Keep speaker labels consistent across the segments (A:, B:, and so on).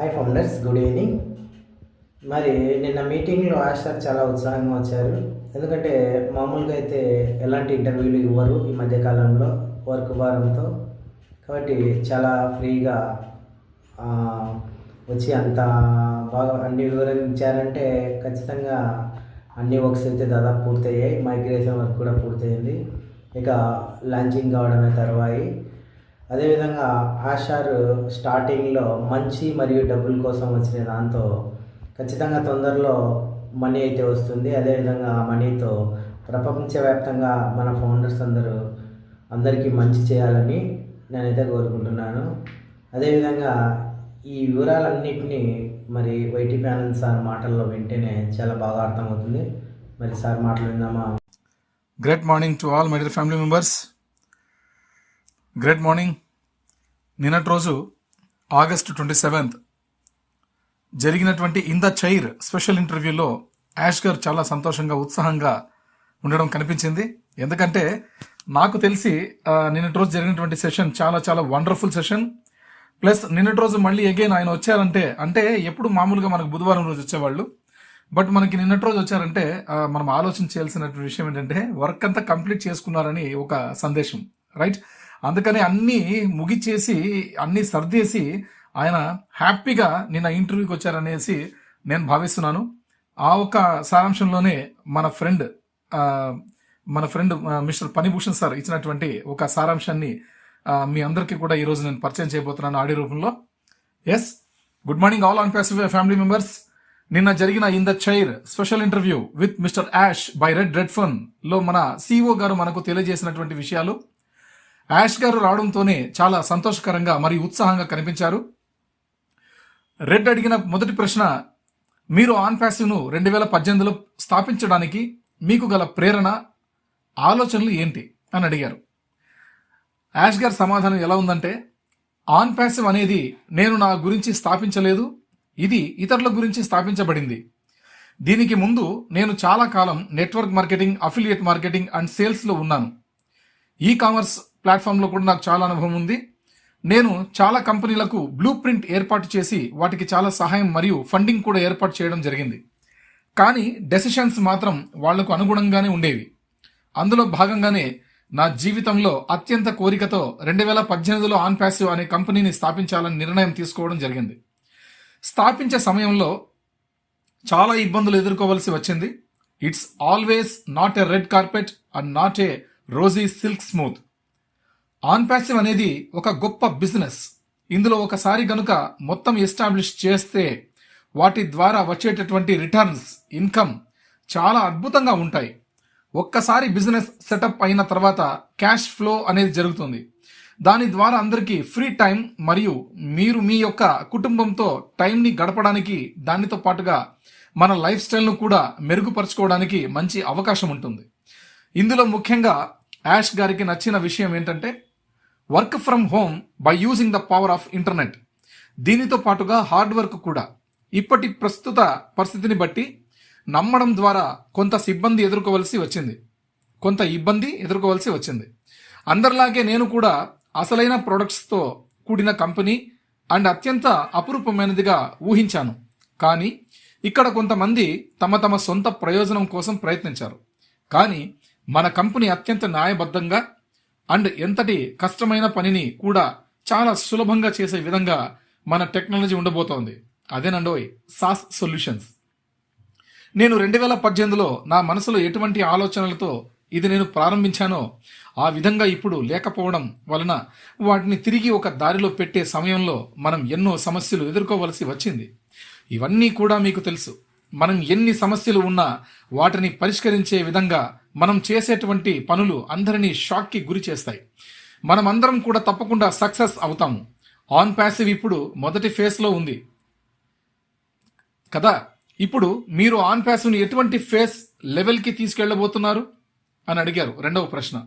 A: Hi founders good evening మరి నిన్న మీటింగ్లో ఆశ చాలా ఉత్సాహంగా వచ్చారు. ఎందుకంటే మామూలుగా అయితే ఎలాంటి ఇంటర్వ్యూలు ఇవ్వరు ఈ మధ్యకాలంలో వర్క్ భారంతో. కాబట్టి చాలా ఫ్రీగా వచ్చి అంత బాగా అన్ని వివరించారంటే ఖచ్చితంగా అన్ని వర్క్స్ అయితే దాదాపు పూర్తయ్యాయి. మైగ్రేషన్ వర్క్ కూడా పూర్తయింది. ఇక లాంచింగ్ కావడమే తర్వాయి. అదేవిధంగా ఆషారు స్టార్టింగ్లో మంచి మరియు డబ్బుల కోసం వచ్చిన దాంతో ఖచ్చితంగా తొందరలో మనీ అయితే వస్తుంది. అదేవిధంగా ఆ మనీతో ప్రపంచవ్యాప్తంగా మన ఫౌండర్స్ అందరూ అందరికీ మంచి చేయాలని నేనైతే కోరుకుంటున్నాను. అదేవిధంగా ఈ వివరాలన్నింటినీ మరి వైటీ ప్యానల్ సార్ మాటల్లో వింటేనే చాలా బాగా అర్థమవుతుంది. మరి సార్ మాటలు విందామా?
B: Great morning to all my dear family members great morning నిన్నటి రోజు ఆగస్ట్ ట్వంటీ సెవెంత్ జరిగినటువంటి ఇన్ ద చైర్ స్పెషల్ ఇంటర్వ్యూలో యాష్ గారు చాలా సంతోషంగా ఉత్సాహంగా ఉండడం కనిపించింది. ఎందుకంటే నాకు తెలిసి నిన్నటి రోజు జరిగినటువంటి సెషన్ చాలా చాలా వండర్ఫుల్ సెషన్ ప్లస్ నిన్నటి రోజు మళ్ళీ అగైన్ ఆయన వచ్చారంటే అంటే ఎప్పుడు మామూలుగా మనకు బుధవారం రోజు వచ్చేవాళ్ళు. బట్ మనకి నిన్నటి రోజు వచ్చారంటే మనం ఆలోచించాల్సిన విషయం ఏంటంటే వర్క్ అంతా కంప్లీట్ చేసుకున్నారని ఒక సందేశం. రైట్ అందుకని అన్నీ ముగిచేసి అన్నీ సర్దేసి ఆయన హ్యాపీగా నిన్న ఇంటర్వ్యూకి వచ్చారనేసి నేను భావిస్తున్నాను. ఆ ఒక సారాంశంలోనే మన ఫ్రెండ్ మన ఫ్రెండ్ మిస్టర్ పనిభూషణ్ సార్ ఇచ్చినటువంటి ఒక సారాంశాన్ని మీ అందరికీ కూడా ఈరోజు నేను పరిచయం చేయబోతున్నాను ఆడియో రూపంలో. Yes good morning all on passive family members నిన్న జరిగిన in the chair special interview with mister Yash by red red ఫన్లో మన సిఇఓ గారు మనకు తెలియజేసినటువంటి విషయాలు. యాష్ గారు రావడంతోనే చాలా సంతోషకరంగా మరియు ఉత్సాహంగా కనిపించారు. రెడ్ అడిగిన మొదటి ప్రశ్న మీరు ఆన్ ప్యాసివ్ను రెండు వేల పద్దెనిమిదిలో స్థాపించడానికి మీకు గల ప్రేరణ ఆలోచనలు ఏంటి? అని అడిగారు. యాష్ గారి సమాధానం ఎలా ఉందంటే ఆన్ ప్యాసివ్ అనేది నేను నా గురించి స్థాపించలేదు ఇది ఇతరుల గురించి స్థాపించబడింది. దీనికి ముందు నేను చాలా కాలం network marketing affiliate marketing and సేల్స్లో ఉన్నాను. ఈ కామర్స్ ప్లాట్ఫామ్లో కూడా నాకు చాలా అనుభవం ఉంది. నేను చాలా కంపెనీలకు బ్లూ ప్రింట్ ఏర్పాటు చేసి వాటికి చాలా సహాయం మరియు ఫండింగ్ కూడా ఏర్పాటు చేయడం జరిగింది. కానీ డెసిషన్స్ మాత్రం వాళ్ళకు అనుగుణంగానే ఉండేవి. అందులో భాగంగానే నా జీవితంలో అత్యంత కోరికతో రెండు వేల పద్దెనిమిదిలో ఆన్ ప్యాసివ్ అనే కంపెనీని స్థాపించాలని నిర్ణయం తీసుకోవడం జరిగింది. స్థాపించే సమయంలో చాలా ఇబ్బందులు ఎదుర్కోవలసి వచ్చింది. It's always not a red carpet and not a rosy silk smooth on passive అనేది ఒక గొప్ప బిజినెస్. ఇందులో ఒకసారి గనుక మొత్తం ఎస్టాబ్లిష్ చేస్తే వాటి ద్వారా వచ్చేటటువంటి రిటర్న్స్ ఇన్కమ్ చాలా అద్భుతంగా ఉంటాయి. ఒక్కసారి బిజినెస్ సెటప్ అయిన తర్వాత క్యాష్ ఫ్లో అనేది జరుగుతుంది. దాని ద్వారా అందరికీ ఫ్రీ టైం మరియు మీరు మీ యొక్క కుటుంబంతో టైంని గడపడానికి దానితో పాటుగా మన లైఫ్ స్టైల్ను కూడా మెరుగుపరచుకోవడానికి మంచి అవకాశం ఉంటుంది. ఇందులో ముఖ్యంగా యాష్ గారికి నచ్చిన విషయం ఏంటంటే work from home by using the power of internet. దీనితో పాటుగా హార్డ్ వర్క్ కూడా. ఇప్పటి ప్రస్తుత పరిస్థితిని బట్టి నమ్మడం ద్వారా కొంత సిబ్బంది ఎదుర్కోవలసి వచ్చింది. కొంత ఇబ్బంది ఎదుర్కోవలసి వచ్చింది. అందరిలాగే నేను కూడా అసలైన ప్రొడక్ట్స్తో కూడిన కంపెనీ అండ్ అత్యంత అపురూపమైనదిగా ఊహించాను. కానీ ఇక్కడ కొంతమంది తమ తమ సొంత ప్రయోజనం కోసం ప్రయత్నించారు. కానీ మన కంపెనీ అత్యంత న్యాయబద్ధంగా అండ్ ఎంతటి కష్టమైన పనిని కూడా చాలా సులభంగా చేసే విధంగా మన టెక్నాలజీ ఉండబోతోంది. అదేనండోయ్ సాస్ సొల్యూషన్స్. నేను రెండు వేల పద్దెనిమిదిలో నా మనసులో ఎటువంటి ఆలోచనలతో ఇది నేను ప్రారంభించానో ఆ విధంగా ఇప్పుడు లేకపోవడం వలన వాటిని తిరిగి ఒక దారిలో పెట్టే సమయంలో మనం ఎన్నో సమస్యలు ఎదుర్కోవలసి వచ్చింది. ఇవన్నీ కూడా మీకు తెలుసు. మనం ఎన్ని సమస్యలు ఉన్నా వాటిని పరిష్కరించే విధంగా మనం చేసేటువంటి పనులు అందరినీ షాక్కి గురి చేస్తాయి. మనం అందరం కూడా తప్పకుండా సక్సెస్ అవుతాము. ఆన్ ప్యాసివ్ ఇప్పుడు మొదటి ఫేస్లో ఉంది. కదా? ఇప్పుడు మీరు ఆన్ ప్యాసివ్ని ఎటువంటి ఫేస్ లెవెల్కి తీసుకెళ్ళబోతున్నారు? అని అడిగారు రెండవ ప్రశ్న.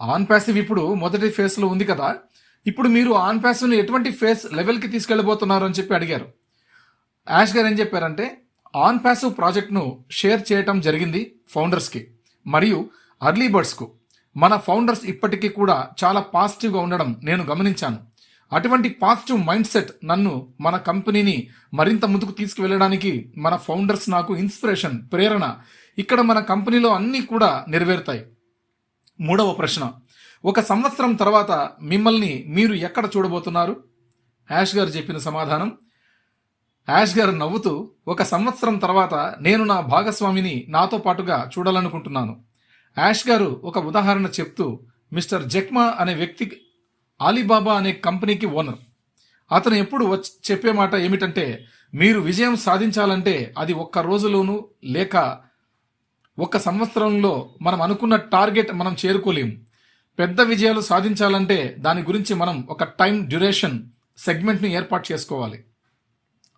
B: ఆన్ ప్యాసివ్ ఇప్పుడు మొదటి ఫేస్లో ఉంది కదా? ఇప్పుడు మీరు ఆన్ ప్యాసివ్ని ఎటువంటి ఫేస్ లెవెల్కి తీసుకెళ్ళబోతున్నారు అని చెప్పి అడిగారు. యాష్ గారు ఏం చెప్పారంటే ఆన్ ప్యాసివ్ ప్రాజెక్ట్ను షేర్ చేయటం జరిగింది ఫౌండర్స్కి. మరియు అర్లీ బర్డ్స్కు మన ఫౌండర్స్ ఇప్పటికీ కూడా చాలా పాజిటివ్గా ఉండడం నేను గమనించాను. అటువంటి పాజిటివ్ మైండ్ సెట్ నన్ను మన కంపెనీని మరింత ముందుకు తీసుకువెళ్ళడానికి మన ఫౌండర్స్ నాకు ఇన్స్పిరేషన్ ప్రేరణ ఇక్కడ మన కంపెనీలో అన్నీ కూడా నెరవేరుతాయి. మూడవ ప్రశ్న. ఒక సంవత్సరం తర్వాత మిమ్మల్ని మీరు ఎక్కడ చూడబోతున్నారు? యాష్ గారు చెప్పిన సమాధానం. యాష్ గారు నవ్వుతూ ఒక సంవత్సరం తర్వాత నేను నా భాగస్వామిని నాతో పాటుగా చూడాలనుకుంటున్నాను. యాష్ గారు ఒక ఉదాహరణ చెప్తూ మిస్టర్ జెక్మా అనే వ్యక్తి అలీబాబా అనే కంపెనీకి ఓనర్. అతను ఎప్పుడు వచ్చి చెప్పే మాట ఏమిటంటే మీరు విజయం సాధించాలంటే అది ఒక్క రోజులోనూ లేక ఒక్క సంవత్సరంలో మనం అనుకున్న టార్గెట్ మనం చేరుకోలేము పెద్ద విజయాలు సాధించాలంటే దాని గురించి మనం ఒక టైం డ్యూరేషన్ సెగ్మెంట్ని ఏర్పాటు చేసుకోవాలి.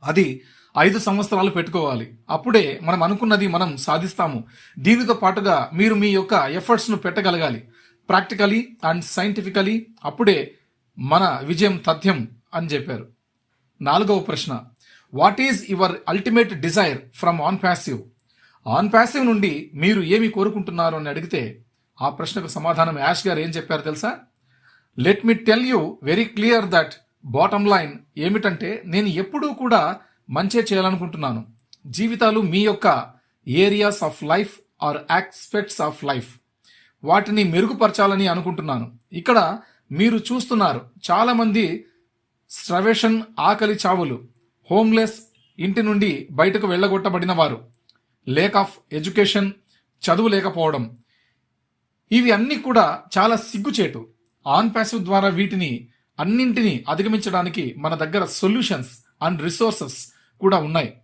B: అది ఐదు సంవత్సరాలు పెట్టుకోవాలి. అప్పుడే మనం అనుకున్నది మనం సాధిస్తాము. దీనితో పాటుగా మీరు మీ యొక్క ఎఫర్ట్స్ను పెట్టగలగాలి. ప్రాక్టికలీ అండ్ సైంటిఫికలీ అప్పుడే మన విజయం తథ్యం అని చెప్పారు. నాలుగవ ప్రశ్న. What is your ultimate desire from on passive on passive నుండి మీరు ఏమి కోరుకుంటున్నారు అని అడిగితే ఆ ప్రశ్నకు సమాధానం యాష్ గారు ఏం చెప్పారు తెలుసా? Let me tell you very clear that bottom line ఏమిటంటే నేను ఎప్పుడూ కూడా మంచే చేయాలనుకుంటున్నాను. జీవితాలు మీ యొక్క areas of life or aspects of life వాటిని మెరుగుపరచాలని అనుకుంటున్నాను. ఇక్కడ మీరు చూస్తున్నారు చాలామంది స్ట్రవేషన్ ఆకలి చావులు హోమ్లెస్ ఇంటి నుండి బయటకు వెళ్ళగొట్టబడిన వారు లేక్ ఆఫ్ ఎడ్యుకేషన్ చదువు లేకపోవడం. ఇవి అన్నీ కూడా చాలా సిగ్గుచేటు. ఆన్ ప్యాసివ్ ద్వారా వీటిని అన్నింటినీ అధిగమించడానికి మన దగ్గర సొల్యూషన్స్ అండ్ రిసోర్సెస్ కూడా ఉన్నాయి.